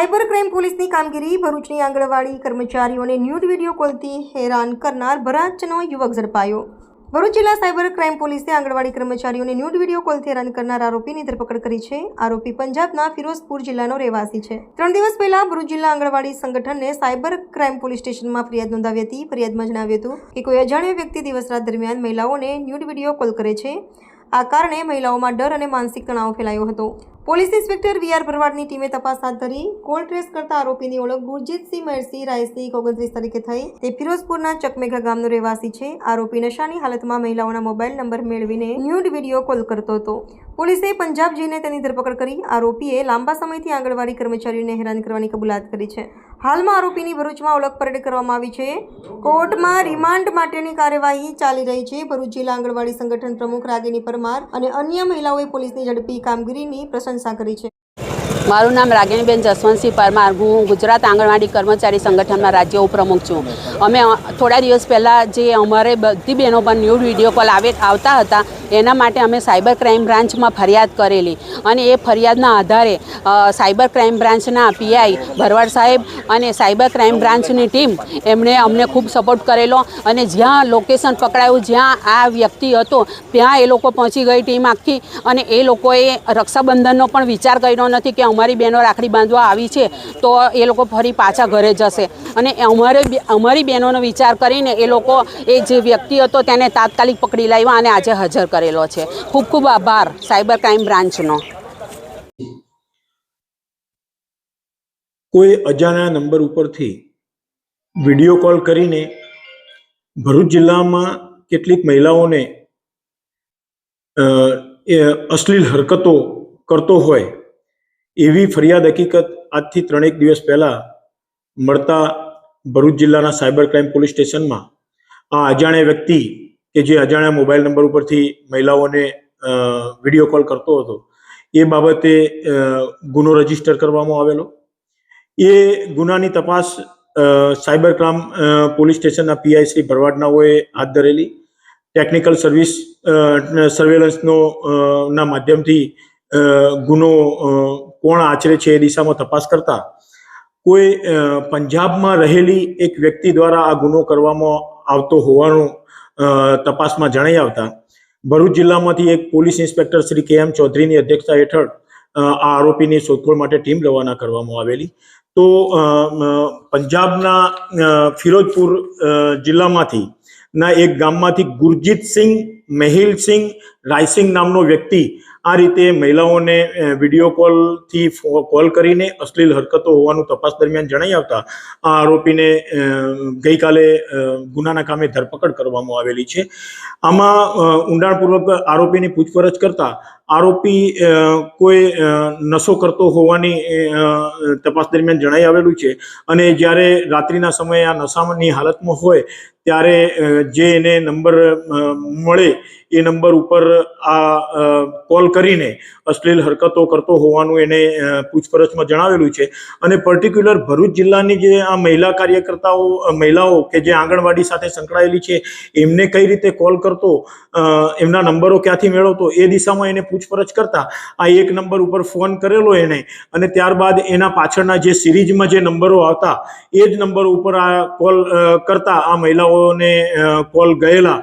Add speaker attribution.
Speaker 1: Cyber crime પોલીસની કામગીરી, ભરૂચની આંગણવાડી કર્મચારીઓને ન્યૂડ વીડિયો કોલથી હેરાન કરનાર ભરાચનો યુવક ઝડપાયો. ભરૂચ જિલ્લા સાયબર ક્રાઇમ પોલીસે આંગણવાડી કર્મચારીઓને ન્યૂડ વીડિયો કોલથી હેરાન કરનાર આરોપીની ધરપકડ કરી છે. આરોપી પંજાબના ફિરોઝપુર જિલ્લાનો રહેવાસી છે. ત્રણ દિવસ પહેલા ભરૂચ જિલ્લા આંગણવાડી સંગઠનને સાયબર ક્રાઇમ પોલીસ સ્ટેશનમાં ફરિયાદ નોંધાવી હતી. ફરિયાદમાં જણાવ્યું હતું કે કોઈ અજાણ્યો વ્યક્તિ દિવસ રાત દરમિયાન મહિલાઓને ન્યૂડ વીડિયો કોલ કરે છે. આ કારણે મહિલાઓમાં ડર અને માનસિક તણાવ ફેલાયો હતો. પોલીસ ઇન્સ્પેક્ટર વી આર ભરવાડની ટીમે તપાસ હાથ ધરી કોલ ટ્રેસ કરતા આરોપીની ઓળખ ગુરજીતસિંહ મહેરસિંહ રાયસિંહ ઓગણત્રીસ તરીકે થઈ. તે ફિરોઝપુરના ચકમેઘા ગામનો રહેવાસી છે. આરોપી નશાની હાલતમાં મહિલાઓના મોબાઈલ નંબર મેળવીને ન્યૂડ વીડિયો કોલ કરતો હતો. પોલીસે પંજાબ જઈને તેની ધરપકડ કરી આરોપીએ લાંબા સમયથી આંગણવાડી કર્મચારીઓને હેરાન કરવાની કબૂલાત કરી છે. હાલમાં આરોપીની ભરૂચમાં ઓળખ પરેડ કરવામાં આવી છે. કોર્ટમાં રિમાન્ડ માટેની કાર્યવાહી ચાલી રહી છે. ભરૂચ જિલ્લા આંગણવાડી સંગઠન પ્રમુખ રાગીની પરમાર અને અન્ય મહિલાઓએ પોલીસની ઝડપી કામગીરીની પ્રશંસા કરી છે.
Speaker 2: મારું નામ રાગિણીબેન જસવંતસિંહ પરમાર. હું ગુજરાત આંગણવાડી કર્મચારી સંગઠનના રાજ્ય ઉપપ્રમુખ છું. અમે થોડા દિવસ પહેલાં જે અમારે બધી બહેનો પર ન્યૂડ વીડિયો કોલ આવે, આવતા હતા, એના માટે અમે સાયબર ક્રાઇમ બ્રાન્ચમાં ફરિયાદ કરેલી. અને એ ફરિયાદના આધારે સાયબર ક્રાઇમ બ્રાન્ચના પીઆઈ ભરવાડ સાહેબ અને સાયબર ક્રાઇમ બ્રાન્ચની ટીમ એમણે અમને ખૂબ સપોર્ટ કરેલો. અને જ્યાં લોકેશન પકડાયું, જ્યાં આ વ્યક્તિ હતો, ત્યાં એ લોકો પહોંચી ગઈ ટીમ આખી. અને એ લોકોએ રક્ષાબંધનનો પણ વિચાર કર્યો નથી કે અમારી બહેનો રાખડી બાંધવા આવી છે, તો એ લોકો ફરી પાછા ઘરે જશે. અને અમારે અમારી બહેનોનો વિચાર કરીને એ લોકો, એ જે વ્યક્તિ હતો તેને તાત્કાલિક પકડી લાવ્યા અને આજે હાજર કરેલો છે. ખૂબ ખૂબ આભાર સાયબર ક્રાઇમ બ્રાન્ચનો.
Speaker 3: કોઈ અજાણ્યા નંબર ઉપરથી વીડિયો કોલ કરીને ભરૂચ જિલ્લામાં કેટલીક મહિલાઓને અશ્લીલ હરકતો કરતો હોય એવી ફરિયાદ હકીકત આજથી ત્રણેક દિવસ પહેલા મળતા ભરૂચ જિલ્લાના સાયબર ક્રાઇમ પોલીસ સ્ટેશનમાં આ અજાણ્યા વ્યક્તિ કે જે અજાણ્યા મોબાઈલ નંબર ઉપરથી મહિલાઓને વીડિયો કોલ કરતો હતો, એ બાબતે ગુનો રજિસ્ટર કરવામાં આવેલો. એ ગુનાની તપાસ સાયબર ક્રાઇમ પોલીસ સ્ટેશનના પીઆઈ શ્રી ભરવાડનાઓએ હાથ ધરેલી. ટેકનિકલ સર્વિસ સર્વેલન્સનો ના માધ્યમથી ગુનો કોણ આચરે છે એ દિશામાં તપાસ કરતા કોઈ પંજાબમાં રહેલી એક વ્યક્તિ દ્વારા આ ગુનો કરવામાં આવતો હોવાનું તપાસમાં જણાઈ આવતા ભરૂચ જિલ્લામાંથી એક પોલીસ ઇન્સ્પેક્ટર શ્રી કે એમ ચૌધરીની અધ્યક્ષતા હેઠળ આ આરોપીની શોધખોળ માટે ટીમ રવાના કરવામાં આવેલી. તો પંજાબના ફિરોજપુર જિલ્લામાંથી ના એક ગામમાંથી ગુરજીતસિંહ મેહિલસિંહ રાયસિંગ નામનો વ્યક્તિ આ રીતે મહિલાઓને વીડિયો કોલથી કોલ કરીને અશ્લીલ હરકતો હોવાનું તપાસ દરમિયાન જણાઈ આવતા આ આરોપીને ગઈકાલે ગુનાના કામે ધરપકડ કરવામાં આવેલી છે. આમાં ઊંડાણપૂર્વક આરોપીની પૂછપરછ કરતા આરોપી કોઈ નશો કરતો હોવાની તપાસ દરમિયાન જણાઈ આવેલું છે. અને જ્યારે રાત્રિના સમયે આ નશાની હાલતમાં હોય ત્યારે જે એને નંબર મળે એ નંબર ઉપર આ કોલ કરીને અશ્લીલ હરકતો કરતો હોવાનું એને પૂછપરછમાં જણાવેલું છે. અને પર્ટિક્યુલર ભરૂચ જિલ્લાની જે આ મહિલા કાર્યકર્તાઓ મહિલાઓ કે જે આંગણવાડી સાથે સંકળાયેલી છે, એમને કઈ રીતે કોલ કરતો એમના નંબરો ક્યાંથી મેળવતો, એ દિશામાં એને પૂછપરછ કરતા આ એક નંબર ઉપર ફોન કરેલો એને અને ત્યારબાદ એના પાછળના જે સિરીઝમાં જે નંબરો આવતા, એ જ નંબર ઉપર આ કોલ કરતા આ મહિલાઓને અ, કોલ ગયેલા.